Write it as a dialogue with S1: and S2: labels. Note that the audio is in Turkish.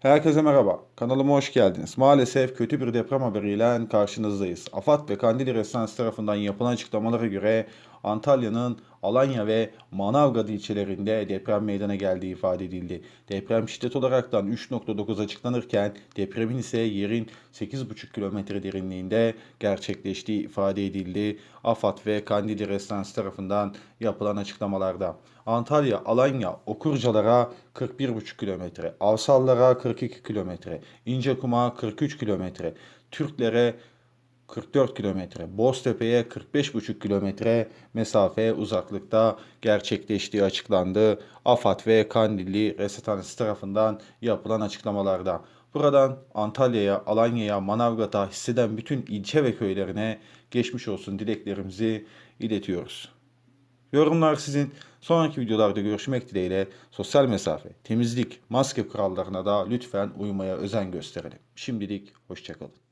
S1: Herkese merhaba. Kanalıma hoş geldiniz. Maalesef kötü bir deprem haberiyle karşınızdayız. AFAD ve Kandili Restansı tarafından yapılan açıklamalara göre Antalya'nın Alanya ve Manavgat ilçelerinde deprem meydana geldiği ifade edildi. Deprem şiddet olaraktan 3.9 açıklanırken depremin ise yerin 8,5 kilometre derinliğinde gerçekleştiği ifade edildi. AFAD ve Kandili Restansı tarafından yapılan açıklamalarda. Antalya, Alanya, Okurcalara 41,5 kilometre, Avsallara 42 kilometre, İncekum'a 43 kilometre, Türklere 44 kilometre, Boztepe'ye 45,5 kilometre mesafe uzaklıkta gerçekleştiği açıklandı. AFAD ve Kandilli Resethanesi tarafından yapılan açıklamalarda. Buradan Antalya'ya, Alanya'ya, Manavgat'a hisseden bütün ilçe ve köylerine geçmiş olsun dileklerimizi iletiyoruz. Yorumlar sizin. Sonraki videolarda görüşmek dileğiyle sosyal mesafe, temizlik, maske kurallarına da lütfen uymaya özen gösterelim. Şimdilik hoşçakalın.